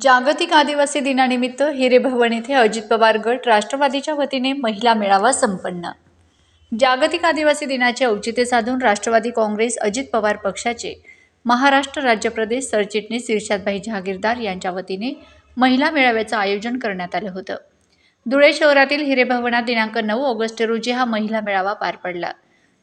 जागतिक आदिवासी दिनानिमित्त हिरेभवन येथे अजित पवार गट राष्ट्रवादीच्या वतीने महिला मेळावा संपन्न. जागतिक आदिवासी दिनाचे औचित्य साधून राष्ट्रवादी काँग्रेस अजित पवार पक्षाचे महाराष्ट्र राज्य प्रदेश सरचिटणीस इर्षादभाई जहागीरदार यांच्या वतीने महिला मेळाव्याचं आयोजन करण्यात आलं होतं. धुळे शहरातील हिरेभवनात दिनांक नऊ ऑगस्ट रोजी हा महिला मेळावा पार पडला.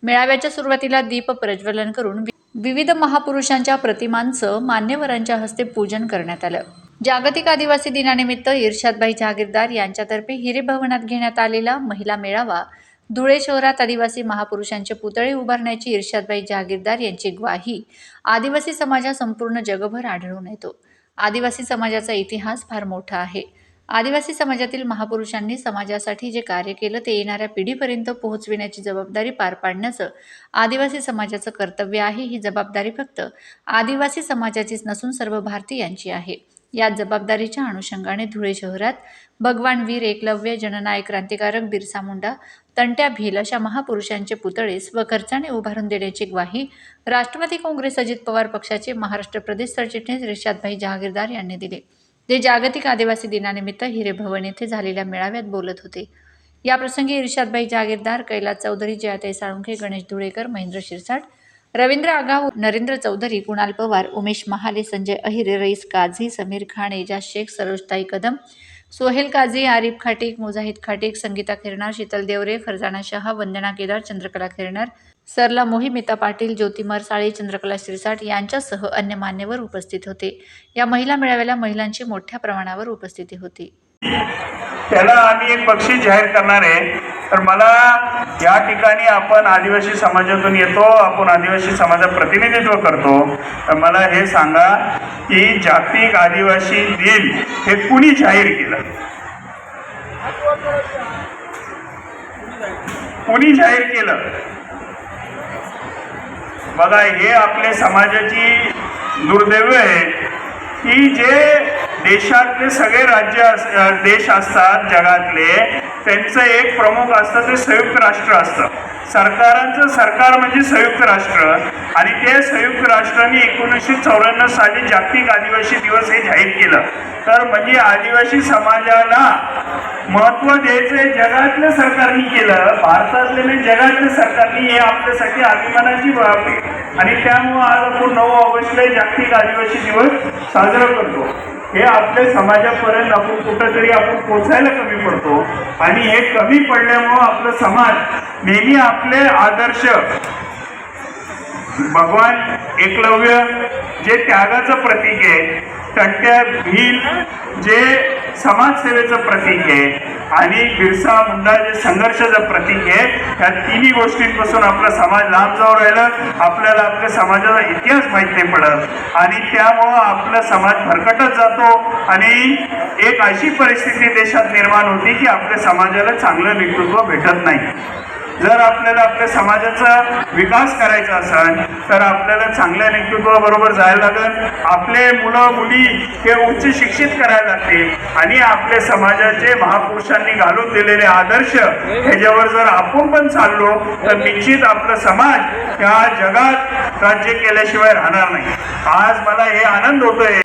मेळाव्याच्या सुरुवातीला दीप प्रज्वलन करून वि- विविध महापुरुषांच्या प्रतिमांचं मान्यवरांच्या हस्ते पूजन करण्यात आलं. जागतिक आदिवासी दिनानिमित्त इर्शादभाई जहागीरदार यांच्यातर्फे हिरे भवनात घेण्यात आलेला महिला मेळावा. धुळे शहरात आदिवासी महापुरुषांचे पुतळे उभारण्याची इर्शादबाई जहागीरदार यांची ग्वाही. आदिवासी समाजा संपूर्ण जगभर आढळून येतो. आदिवासी समाजाचा इतिहास फार मोठा आहे. आदिवासी समाजातील महापुरुषांनी समाजासाठी जे कार्य केलं ते येणाऱ्या पिढीपर्यंत पोहोचविण्याची जबाबदारी पार पाडण्याचं आदिवासी समाजाचं कर्तव्य आहे ही जबाबदारी फक्त आदिवासी समाजाचीच नसून सर्व भारतीयांची आहे. या जबाबदारीच्या अनुषंगाने धुळे शहरात भगवान वीर एकलव्य जननायक क्रांतिकारक बिरसा मुंडा तंट्या भील अशा महापुरुषांचे पुतळे स्वखर्चाने उभारून देण्याची ग्वाही राष्ट्रवादी काँग्रेस अजित पवार पक्षाचे महाराष्ट्र प्रदेश सरचिटणीस रिशादभाई जहागीरदार यांनी दिले. ते जागतिक आदिवासी दिनानिमित्त हिरेभवन येथे झालेल्या मेळाव्यात बोलत होते. याप्रसंगी इर्शादभाई जहागीरदार कैलास चौधरी जयाताई साळुंखे गणेश धुळेकर महेंद्र शिरसाट रवींद्र आगाव नरेंद्र चौधरी कुणाल पवार उमेश महाले संजय अहिरे रईस काझी समीर खान एजाज शेख सरोजताई कदम सोहेल काझी आरिफ खाटीक मुजाहिद खाटीक संगीता खिरणार शीतल देवरे फरजाना शहा वंदना केदार चंद्रकला खिरणार सरला मोहिमिता पाटील ज्योतिमर साळे चंद्रकला शिरसाट यांच्यासह अन्य मान्यवर उपस्थित होते. या महिला मेळाव्याला महिलांची मोठ्या प्रमाणावर उपस्थिती होती. त्याला आम्ही एक बक्षीस जाहीर करणार आहे. तर मला या ठिकाणी आपण आदिवासी समाजातून येतो आपण आदिवासी समाजात प्रतिनिधित्व करतो. तर मला हे सांगा की जागतिक आदिवासी दिन हे कुणी जाहीर केलं? कुणी जाहीर केलं? बघा हे आपले समाजाची दुर्दैव आहे की जे देशातले सगळे राज्य देश असतात जगातले त्यांचं एक प्रमुख असतं ते संयुक्त राष्ट्र असतं. सरकारांचं सरकार म्हणजे संयुक्त राष्ट्र. आणि ते संयुक्त राष्ट्राने एकोणीसशे चौऱ्याण्णव साली जागतिक आदिवासी दिवस हे जाहीर केलं. तर म्हणजे आदिवासी समाजाला महत्त्व द्यायचं जगातल्या सरकारने केलं. भारतातल्या नाही जगातल्या सरकारने हे आपल्यासाठी अभिमानाची बाब आहे. आणि त्यामुळं आज आपण नऊ ऑगस्टला जागतिक आदिवासी दिवस साजरा करतो. हे आपल्या समाजापर्यंत आपण कुठंतरी आपण पोचायला कमी पडतो. आणि हे कमी पडल्यामुळं आपलं समाज नेहमी आपले आदर्श भगवान एकलव्य जे त्यागाचं प्रतीक आहे तंट्या भील जे समाजसेवेचं प्रतीक आहे आणि बिरसा मुंडा जे संघर्षाचं प्रतीक आहे. ह्या तिन्ही गोष्टींपासून आपला समाज लांब जाऊ राहिला. आपल्याला आपल्या समाजाचा इतिहास माहीत नाही पडत. आणि त्यामुळं आपला समाज भरकटत जातो. आणि एक अशी परिस्थिती देशात निर्माण होती की आपल्या समाजाला चांगलं नेतृत्व भेटत नाही. जर आपल्याला आपल्या समाजाचा विकास करायचा असेल तर आपल्याला चांगल्या नेतृत्वाबरोबर जायला लागेल. आपले मुलं मुली हे उच्च शिक्षित करायला लागतील. आणि आपले समाजाचे महापुरुषांनी घालून दिलेले आदर्श ह्याच्यावर जर आपण पण चाललो तर निश्चित आपला समाज या जगात राज्य केल्याशिवाय राहणार नाही. आज मला हे आनंद होतोय.